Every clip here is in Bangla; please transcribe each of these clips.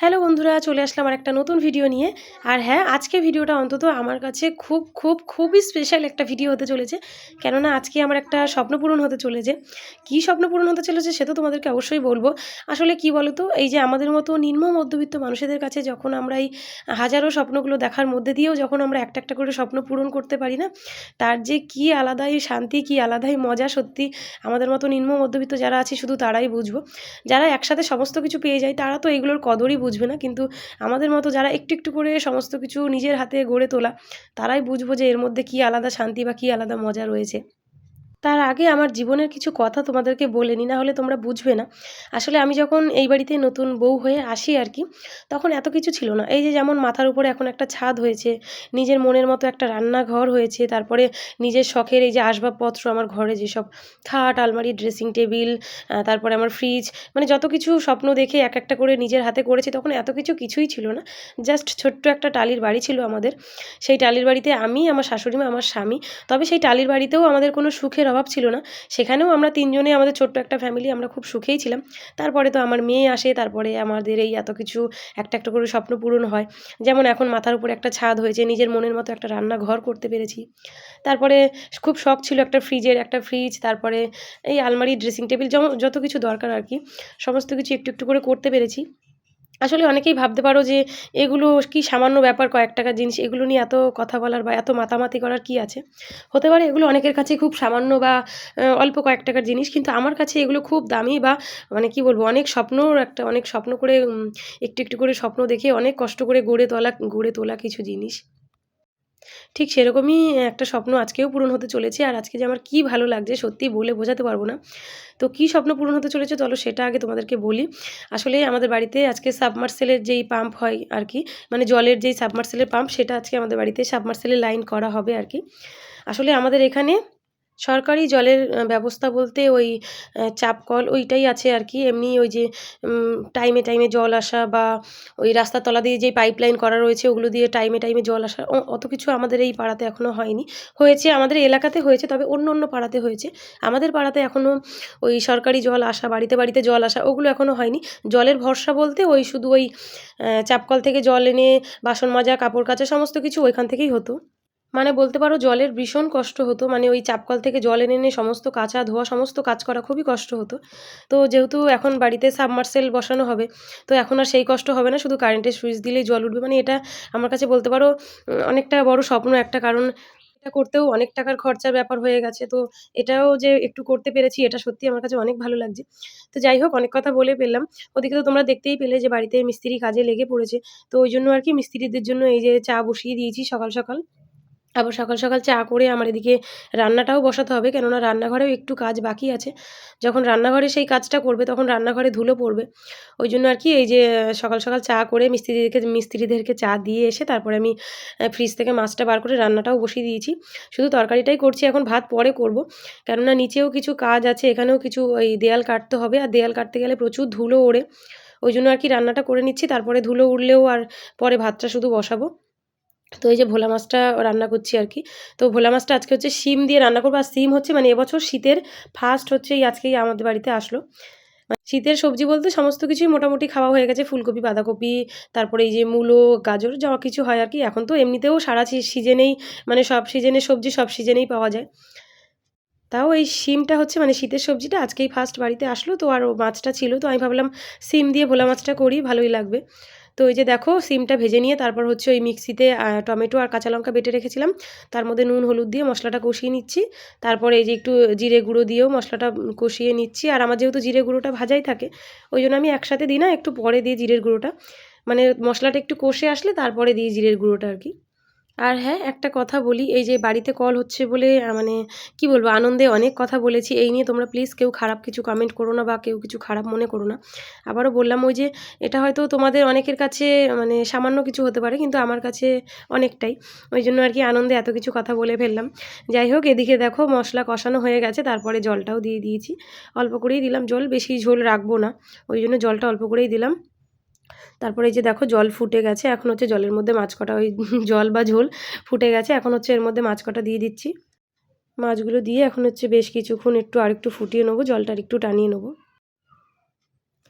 হ্যালো বন্ধুরা, চলে আসলাম আর একটা নতুন ভিডিও নিয়ে। আর হ্যাঁ আজকে ভিডিওটা অন্তত আমার কাছে খুব খুব, খুবই স্পেশাল একটা ভিডিও হতে চলেছে। কেননা আজকে আমার একটা স্বপ্ন পূরণ হতে চলেছে। কী স্বপ্ন পূরণ হতে চলেছে সে তো তোমাদেরকে অবশ্যই বলব। আসলে কি বলো তো এই যে আমাদের মতো নিম্ন মধ্যবিত্ত মানুষদের কাছে যখন আমরা এই হাজারো স্বপ্নগুলো দেখার মধ্যে দিয়েও যখন আমরা একটা একটা করে স্বপ্ন পূরণ করতে পারি না, তার যে কি আলাদাই শান্তি, কি আলাদাই মজা সত্যি আমাদের মতো নিম্ন মধ্যবিত্ত যারা আছে শুধু তারাই বুঝব। যারা একসাথে সমস্ত কিছু পেয়ে যায়, তারা তো এগুলোর কদরই বুঝবে না। কিন্তু আমাদের মতো যারা একটু একটু করে সমস্ত কিছু নিজের হাতে গড়ে তোলা, তারাই বুঝব যে এর মধ্যে কী আলাদা শান্তি বা কী আলাদা মজা রয়েছে। তার আগে আমার জীবনের কিছু কথা তোমাদেরকে বলে নি না হলে তোমরা বুঝবে না। আসলে আমি যখন এই বাড়িতে নতুন বউ হয়ে আসি আর কি, তখন এত কিছু ছিল না। এই যে যেমন মাথার উপরে এখন একটা ছাদ হয়েছে, নিজের মনের মতো একটা রান্নাঘর হয়েছে, তারপরে নিজের শখের এই যে আসবাবপত্র, আমার ঘরে যেসব খাট, আলমারি ড্রেসিং টেবিল তারপরে আমার ফ্রিজ মানে যত কিছু স্বপ্ন দেখে এক একটা করে নিজের হাতে করেছি, তখন এত কিছু কিছুই ছিল না। জাস্ট ছোট্ট একটা টালির বাড়ি ছিল আমাদের। সেই টালির বাড়িতে আমি, আমার শাশুড়ি মা আমার স্বামী, তবে সেই টালির বাড়িতেও আমাদের কোনো সুখের অভাব ছিল না। সেখানেও আমরা তিনজনে, আমাদের ছোট্ট একটা ফ্যামিলি আমরা খুব সুখেই ছিলাম। তারপরে তো আমার মেয়ে আসে, তারপরে আমাদের এই এত কিছু একটা একটা করে স্বপ্ন পূরণ হয়। যেমন এখন মাথার উপরে একটা ছাদ হয়েছে, নিজের মনের মতো একটা রান্নাঘর করতে পেরেছি। তারপরে খুব শখ ছিল একটা ফ্রিজের একটা ফ্রিজ তারপরে এই আলমারি ড্রেসিং টেবিল যত কিছু দরকার আর কি, সমস্ত কিছু একটু একটু করে করতে পেরেছি। আসলে অনেকেই ভাবতে পারো যে এগুলো কি সামান্য ব্যাপার কয়েক টাকার জিনিস, এগুলো নিয়ে এত কথা বলার বা এত মাতামাতি করার কি আছে? হতে পারে এগুলো অনেকের কাছে খুব সামান্য বা অল্প কয়েক টাকার জিনিস, কিন্তু আমার কাছে এগুলো খুব দামি বা মানে কি বলব, অনেক স্বপ্নর একটা, অনেক স্বপ্ন করে একটু একটু করে স্বপ্ন দেখে অনেক কষ্ট করে গড়ে তোলা গড়ে তোলা কিছু জিনিস। ঠিক সেরকমই একটা স্বপ্ন আজকেও পূরণ হতে চলেছে আর আজকে যে আমার কী ভালো লাগছে সত্যি বলে বোঝাতে পারব না। তো কী স্বপ্ন পূরণ হতে চলেছে চলো সেটা আগে তোমাদেরকে বলি। আসলে আমাদের বাড়িতে আজকে সাবমার্সেলের যেই পাম্প হয় আর কি মানে জলের যেই সাবমার্সেলের পাম্প সেটা আজকে আমাদের বাড়িতে সাবমার্সেলের লাইন করা হবে আর কি। আসলে আমাদের এখানে সরকারি জলের ব্যবস্থা বলতে ওই চাপ কল ওইটাই আছে আর কি। এমনি ওই যে টাইমে টাইমে জল আসা বা ওই রাস্তার তলা দিয়ে যেই পাইপ লাইন করা রয়েছে ওগুলো দিয়ে টাইমে টাইমে জল আসা অত কিছু আমাদের এই পাড়াতে এখনও হয়নি। হয়েছে, আমাদের এলাকাতে হয়েছে, তবে অন্য অন্য পাড়াতে হয়েছে। আমাদের পাড়াতে এখনও ওই সরকারি জল আসা, বাড়িতে বাড়িতে জল আসা ওগুলো এখনও হয়নি। জলের ভরসা বলতে ওই শুধু ওই চাপকল থেকে জল এনে বাসন মাজা, কাপড় কাচা সমস্ত কিছু ওইখান থেকেই হতো। মানে বলতে পারো জলের ভীষণ কষ্ট হতো। মানে ওই চাপকল থেকে জল এনে এনে সমস্ত কাচা ধোয়া, সমস্ত কাজ করা খুবই কষ্ট হতো। তো যেহেতু এখন বাড়িতে সাবমার্সেল বসানো হবে, তো এখন আর সেই কষ্ট হবে না। শুধু কারেন্টের সুইচ দিলেই জল উঠবে। মানে এটা আমার কাছে বলতে পারো অনেকটা বড় স্বপ্ন একটা। কারণ এটা করতেও অনেক টাকার খরচার ব্যাপার হয়ে গেছে। তো এটাও যে একটু করতে পেরেছি, এটা সত্যি আমার কাছে অনেক ভালো লাগছে। তো যাই হোক, অনেক কথা বলে পেলাম ওদিকে তো তোমরা দেখতেই পেলে যে বাড়িতে মিস্ত্রি কাজে লেগে পড়েছে। তো ওই জন্য আর কি মিস্ত্রিদের জন্য এই যে চা বসিয়ে দিয়েছি সকাল সকাল। আবার সকাল সকাল চা করে আমার এদিকে রান্নাটাও বসাতে হবে। কেননা রান্নাঘরেও একটু কাজ বাকি আছে। যখন রান্নাঘরে সেই কাজটা করবে, তখন রান্নাঘরে ধুলো পড়বে। ওই জন্য আর কি এই যে, সকাল সকাল চা করে মিস্ত্রিদেরকে মিস্ত্রিদেরকে চা দিয়ে এসে তারপরে আমি ফ্রিজ থেকে মাছটা বার করে রান্নাটাও বসিয়ে দিয়েছি। শুধু তরকারিটাই করছি, এখন ভাত পরে করব। কেননা নিচেও কিছু কাজ আছে, এখানেও কিছু ওই দেয়াল কাটতে হবে। আর দেয়াল কাটতে গেলে প্রচুর ধুলো ওড়ে। ওই জন্য আর কি রান্নাটা করে নিচ্ছি। তারপরে ধুলো উড়লেও আর পরে ভাতটা শুধু বসাবো। তো এই যে ভোলা মাছটা রান্না করছি আর কি তো ভোলা মাছটা আজকে হচ্ছে শিম দিয়ে রান্না করব। আর শিম হচ্ছে মানে এবছর শীতের ফার্স্ট হচ্ছে এই আজকেই আমাদের বাড়িতে আসলো। মানে শীতের সবজি বলতে সমস্ত কিছুই মোটামুটি খাওয়া হয়ে গেছে। ফুলকপি, বাঁধাকপি, তারপরে এই যে মূলো, গাজর, যা কিছু হয় আর কি এখন তো এমনিতেও সারা সিজনেই মানে সব সিজনের সবজি সব সিজনেই পাওয়া যায়। তাও এই শিমটা হচ্ছে মানে শীতের সবজিটা আজকেই ফার্স্ট বাড়িতে আসলো। তো আর মাছটা ছিল। তো আমি ভাবলাম সিম দিয়ে ভোলা মাছটা করি, ভালোই লাগবে। তো ওই যে দেখো, সিমটা ভেজে নিয়ে তারপর হচ্ছে ওই মিক্সিতে টমেটো আর কাঁচা লঙ্কা বেটে রেখেছিলাম। তার মধ্যে নুন, হলুদ দিয়ে মশলাটা কষিয়ে নিচ্ছি। তারপর এই যে একটু জিরে গুঁড়ো দিয়েও মশলাটা কষিয়ে নিচ্ছি। আর আমার যেহেতু জিরে গুঁড়োটা ভাজাই থাকে, ওই জন্য আমি একসাথে দিই না, একটু পরে দিয়ে জিরের গুঁড়োটা। মানে মশলাটা একটু কষে আসলে তারপরে দিই জিরের গুঁড়োটা আর কি। আর হ্যাঁ একটা কথা বলি, এই যে বাড়িতে কল হচ্ছে বলে মানে কি বলব, আনন্দে অনেক কথা বলেছি, এই নিয়ে তোমরা প্লিজ কেউ খারাপ কিছু কমেন্ট করো না বা কেউ কিছু খারাপ মনে করো না। আবারও বললাম ওই যে, এটা হয়তো তোমাদের অনেকের কাছে মানে সামান্য কিছু হতে পারে, কিন্তু আমার কাছে অনেকটাই। ওই জন্য আর কি আনন্দে এত কিছু কথা বলে ফেললাম। যাই হোক, এদিকে দেখো মশলা কষানো হয়ে গেছে, তারপরে জলটাও দিয়ে দিয়েছি। অল্প করেই দিলাম, জল বেশি ঝোল রাখব না, ওই জন্য জলটা অল্প করেই দিলাম। তারপরে এই যে দেখো জল ফুটে গেছে, এখন হচ্ছে জলের মধ্যে মাছ কটা ওই জল বা ঝোল ফুটে গেছে, এখন হচ্ছে এর মধ্যে মাছ কটা দিয়ে দিচ্ছি। মাছগুলো দিয়ে এখন হচ্ছে বেশ কিছুক্ষণ একটু আর একটু ফুটিয়ে নেব, জলটা আর একটু টানিয়ে নেব।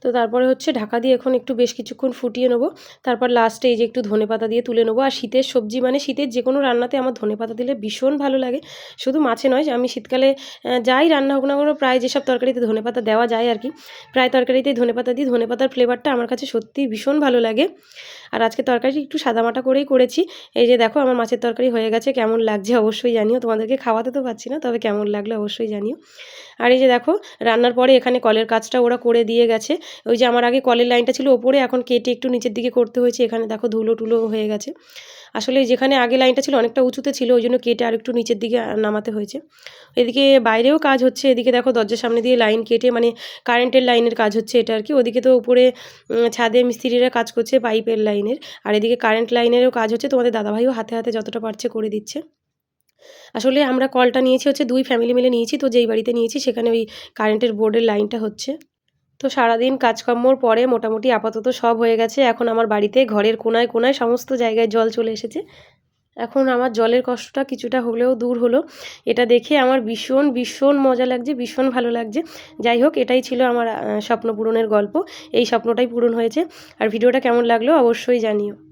তো তারপরে হচ্ছে ঢাকা দিয়ে এখন একটু বেশ কিছুক্ষণ ফুটিয়ে নেব। তারপর লাস্টে এই যে একটু ধনে পাতা দিয়ে তুলে নেব। আর শীতের সবজি মানে শীতের যে কোনো রান্নাতে আমার ধনে পাতা দিলে ভীষণ ভালো লাগে। শুধু মাছে নয়, আমি শীতকালে যাই রান্না হোক না কোনো প্রায় যেসব তরকারিতে ধনে পাতা দেওয়া যায় আর কি, প্রায় তরকারিতেই ধনে পাতা দিই। ধনে পাতার ফ্লেভারটা আমার কাছে সত্যিই ভীষণ ভালো লাগে। আর আজকে তরকারি একটু সাদামাটা করেই করেছি। এই যে দেখো আমার মাছের তরকারি হয়ে গেছে, কেমন লাগছে অবশ্যই জানিও। তোমাদেরকে খাওয়াতে তো পারছি না, তবে কেমন লাগল অবশ্যই জানিও। আর এই যে দেখো, রান্নার পরে এখানে কলের কাজটা ওরা করে দিয়ে গেছে। ওই যে আমার আগে কলের লাইনটা ছিল ওপরে, এখন কেটে একটু নিচের দিকে করতে হয়েছে। এখানে দেখো ধুলো টুলো হয়ে গেছে। আসলে যেখানে আগে লাইনটা ছিল অনেকটা উঁচুতে ছিল, ওই জন্য কেটে আর একটু নিচের দিকে নামাতে হয়েছে। এদিকে বাইরেও কাজ হচ্ছে, এদিকে দেখো দরজার সামনে দিয়ে লাইন কেটে মানে কারেন্টের লাইনের কাজ হচ্ছে এটা আর কি। ওদিকে তো উপরে ছাদে মিস্ত্রিরা কাজ করছে পাইপের লাইনের, আর এদিকে কারেন্ট লাইনেরও কাজ হচ্ছে। তোমাদের দাদাভাইও হাতে হাতে যতটা পারছে করে দিচ্ছে। আসলে আমরা কলটা নিয়েছি হচ্ছে দুই ফ্যামিলি মিলে নিয়েছি, তো যেই বাড়িতে নিয়েছি সেখানে ওই কারেন্টের বোর্ডের লাইনটা হচ্ছে। তো সারাদিন কাজকর্মর পরে মোটামুটি আপাতত সব হয়ে গেছে। এখন আমার বাড়িতে ঘরের কোনায় কোনায় সমস্ত জায়গায় জল চলে এসেছে। এখন আমার জলের কষ্টটা কিছুটা হলেও দূর হলো। এটা দেখে আমার ভীষণ ভীষণ মজা লাগছে, ভীষণ ভালো লাগছে। যাই হোক, এটাই ছিল আমার স্বপ্ন পূরণের গল্প। এই স্বপ্নটাই পূরণ হয়েছে। আর ভিডিওটা কেমন লাগল অবশ্যই জানিও।